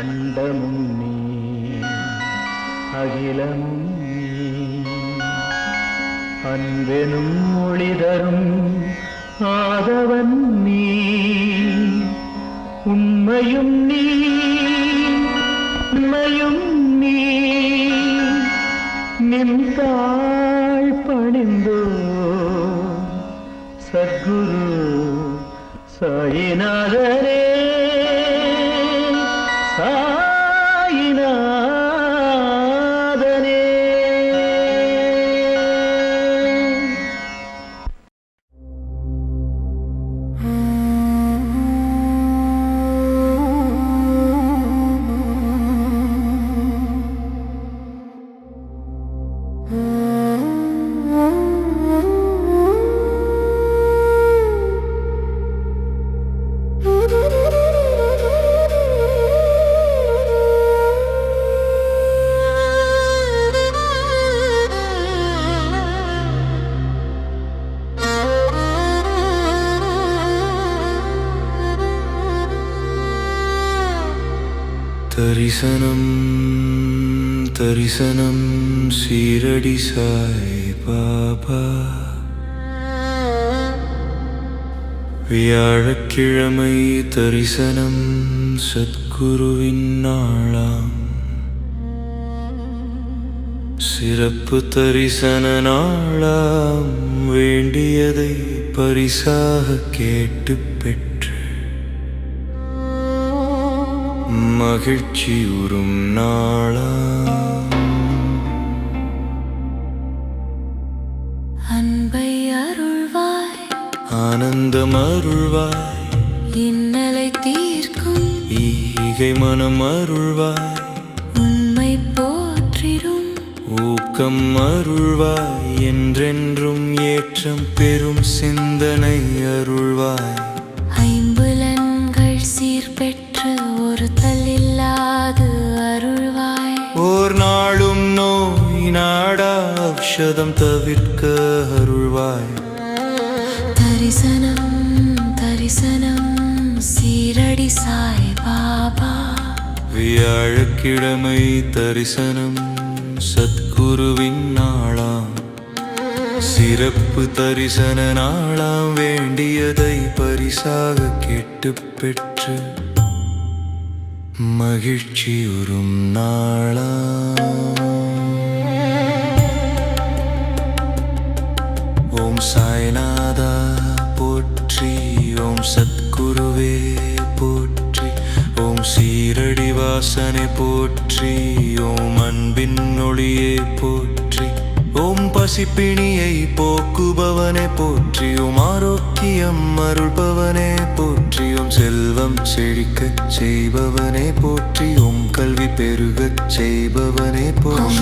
அண்டமும் நீ அகிலமும் அன்பெனும் மொழி ஆதவன் நீ உண்மையும் நீ உண்மையும் நீ. நின்றாள் பணிந்தோ சத்குரு சாயிநாதரே. தரிசனம் தரிசனம் சீரடி சாய் பாபா. வியாழக்கிழமை தரிசனம் சத்குருவின் நாளாம். சிறப்பு தரிசன நாளாம் வேண்டியதை பரிசாக கேட்டு பெற்று மகிழ்ச்சி உறும் நாளாம் அன்பை அருள்வாய். ஆனந்தம் அருள்வாய். இன்னலை தீர்க்கும். ஈகை மனம் அருள்வாய். உண்மை போற்றிடும். ஊக்கம் அருள்வாய். என்றென்றும் ஏற்றம் பெரும் சிந்தனை அருள்வாய். ஔஷதம் தவிர்க்க அருள்வாய் தரிசனம் தரிசனம் சீரடி சாய் பாபா வியாழக்கிழமை தரிசனம் சத்குருவின் நாளாம் சிறப்பு தரிசன நாளாம் வேண்டியதை பரிசாக கேட்டு பெற்று மகிழ்ச்சி உறும் ஓம் சத்குருவே போற்றி. ஓம் சீரடி வாசனை போற்றி. ஓம் அன்பின் ஒளியே போற்றி. ஓம் பசிப்பிணியை போக்குபவனை போற்றி. ஓம் ஆரோக்கியம் அருள்பவனே போற்றி. ஓம் செல்வம் செழிக்க செய்பவனே போற்றி. ஓம் கல்வி பெருகச் செய்பவனே போற்றி.